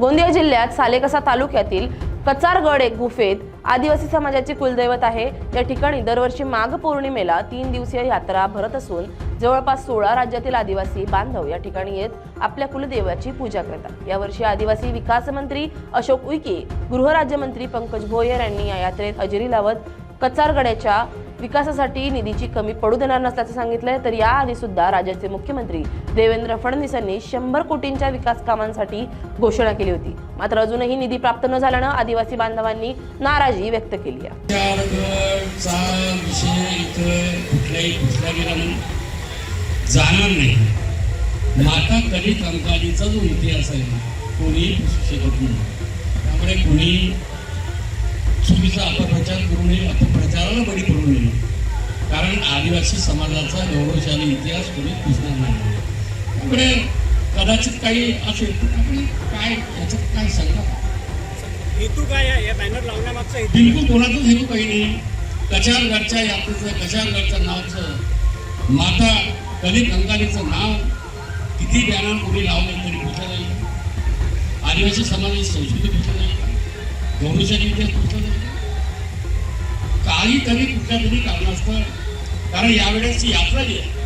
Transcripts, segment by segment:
गोंदिया जिल्ह्यात सालेकसा तालुक्यातील कचारगड एक गुफेत आदिवासी समाजाचे कुलदैवत आहे. या ठिकाणी दरवर्षी माघ पौर्णिमेला तीन दिवसीय यात्रा भरत असून जवळपास सोळा राज्यातील आदिवासी बांधव या ठिकाणी येत आपल्या कुलदेवाची पूजा करतात. यावर्षी आदिवासी विकास मंत्री अशोक उईके गृहराज्यमंत्री पंकज भोयर यांनी या यात्रेत हजेरी लावत कचारगड्याच्या विकासासाठी निधीची कमी पडू देणार नसल्याचं सांगितलंय तर याआधी सुद्धा राज्याचे मुख्यमंत्री देवेंद्र फडणवीस यांनी शंभर कोटींच्या विकास कामांसाठी घोषणा केली होती. मात्र अजूनही निधी प्राप्त न झाल्यानं आदिवासी बांधवांनी नाराजी व्यक्त केली आहे. माता कधी कंकाळीचा जो इतिहास आहे ना? कोणीही नाही. त्यामुळे कोणी चुकीचा अपप्रचार करू नये अपप्रचाराला बळी पडू नये. कारण आदिवासी समाजाचा गौरवशाली इतिहास कोणी पुसणार नाही. त्यामुळे कदाचित काही असेल आपण काय याच्यात काय सांगा? हेतू काय आहे? या बॅनर लावण्यामागचा हेतू बिलकुल कोणातच हेतू काही नाही. कचारगडच्या यात्रेचं कचारगडच्या नावाचं माता कधी कंगालीचं नाव किती बॅनर कोणी लावलं तरी पुसलं जाईल आदिवासी समाजाची संस्कृती पुसलं जाईल का? गौरवशाली इतिहास पुसला जाईल का? काहीतरी कुठल्या तरी कारणास्तव कारण यावेळेसची यात्रा जी आहे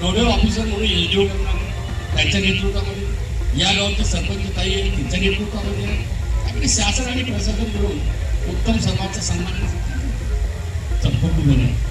नोडल ऑफिसर म्हणून एनजीओ करणार आहे त्यांच्या नेतृत्वामध्ये या गावचे सरपंच ताई आहे त्यांच्या नेतृत्वामध्ये आहे त्यामुळे शासन आणि प्रशासन मिळून उत्तम सर्वांचा सन्मान संपूर्ण आहे